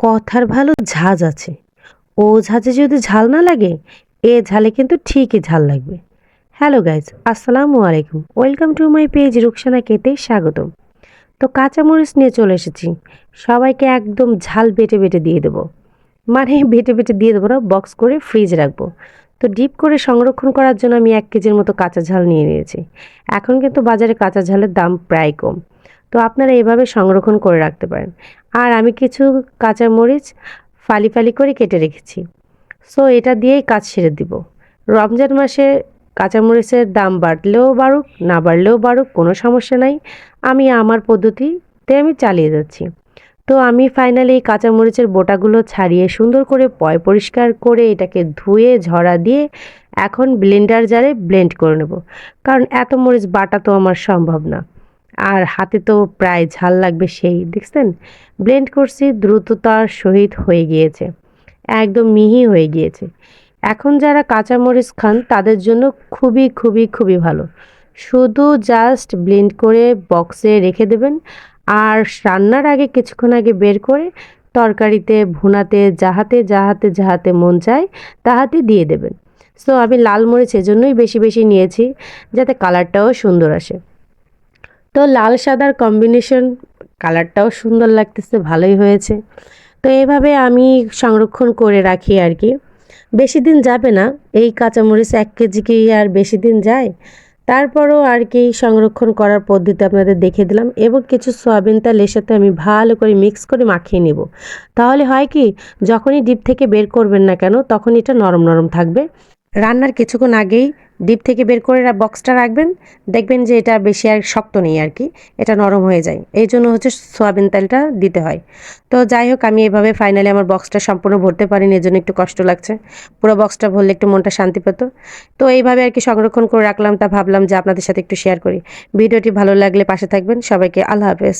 কথার ভালো ঝাঁজ আছে। ও ঝাঁজে যদি ঝাল না লাগে, এ ঝালে কিন্তু ঠিকই ঝাল লাগবে। হ্যালো গাইজ, আসসালামু আলাইকুম। Welcome to my page Ruksana কেতে, স্বাগতম। তো কাঁচামরিচ নিয়ে চলে এসেছি। সবাইকে একদম ঝাল বেটে বেটে দিয়ে দেবো। মানে বেটে বেটে দিয়ে দেবো না, বক্স করে ফ্রিজ রাখব। তো ডিপ করে সংরক্ষণ করার জন্য আমি এক কেজির মতো কাঁচা ঝাল নিয়ে নিয়েছি। এখন কিন্তু বাজারে কাঁচা ঝালের দাম প্রায় কম। তো আপনারা এভাবে সংরক্ষণ করে রাখতে পারেন। আর আমি কিছু কাঁচা মরিচ ফালি ফালি করে কেটে রেখেছি। সো এটা দিয়েই কাজ সেরে দিব। রমজান মাসে কাঁচামরিচের দাম বাড়লেও বাড়ুক, না বাড়লেও বাড়ুক, কোনো সমস্যা নাই। আমি আমার পদ্ধতিতে আমি চালিয়ে যাচ্ছি। তো আমি ফাইনালি এই কাঁচামরিচের বোটাগুলো ছাড়িয়ে সুন্দর করে পয় পরিষ্কার করে এটাকে ধুয়ে, ঝরা দিয়ে এখন ব্লেন্ডার জারে ব্লেন্ড করে নেব। কারণ এত মরিচ বাটা তো আমার সম্ভব না। আর হাতে তো প্রায় ঝাল লাগবে সেই, দেখছেন? ব্লেন্ড করছি, দ্রুততার সহিত হয়ে গিয়েছে। একদম মিহি হয়ে গিয়েছে। এখন যারা কাঁচামরিচ খান, তাদের জন্য খুবই খুবই খুবই ভালো। শুধু জাস্ট ব্লেন্ড করে বক্সে রেখে দেবেন। আর রান্নার আগে কিছুক্ষণ আগে বের করে তরকারিতে, ভুনাতে, যাহাতে যাহাতে যাহাতে মন চায়, তাহাতে দিয়ে দেবেন। সো আমি লাল মরিচ এজন্যই বেশি বেশি নিয়েছি, যাতে কালারটাও সুন্দর আসে। তো লাল সাদার কম্বিনেশন কালারটাও সুন্দর লাগতেছে, ভালোই হয়েছে। তো এইভাবে আমি সংরক্ষণ করে রাখি আর কি। বেশি দিন যাবে না, এই কাঁচামরিচ এক কেজি আর বেশি দিন যায়? তারপরও আর কি সংরক্ষণ করার পদ্ধতি আপনাদের দেখে দিলাম, এবং কিছু সয়াবিন তেল এর সাথে আমি ভালো করে মিক্স করে মাখিয়ে নিব। তাহলে হয় কি, যখনই ডিপ থেকে বের করবেন না কেন, তখন এটা নরম নরম থাকবে। রান্নার কিছুক্ষণ আগেই ডিপ থেকে বের করে বক্সটা রাখবেন। দেখবেন যে এটা বেশি আর শক্ত নেই আর কি। এটা নরম হয়ে যায়। এই জন্য হচ্ছে সোয়াবিন তেলটা দিতে হয়। তো যাই হোক, আমি এভাবে ফাইনালি আমার বক্সটা সম্পূর্ণ ভরতে পারিনি জন্য একটু কষ্ট লাগছে। পুরো বক্সটা ভরলে একটু মনটা শান্তি পেত। তো এইভাবে আর কি সংরক্ষণ করে রাখলাম তা ভাবলাম যে আপনাদের সাথে একটু শেয়ার করি। ভিডিওটি ভালো লাগলে পাশে থাকবেন। সবাইকে আল্লাহ হাফেজ।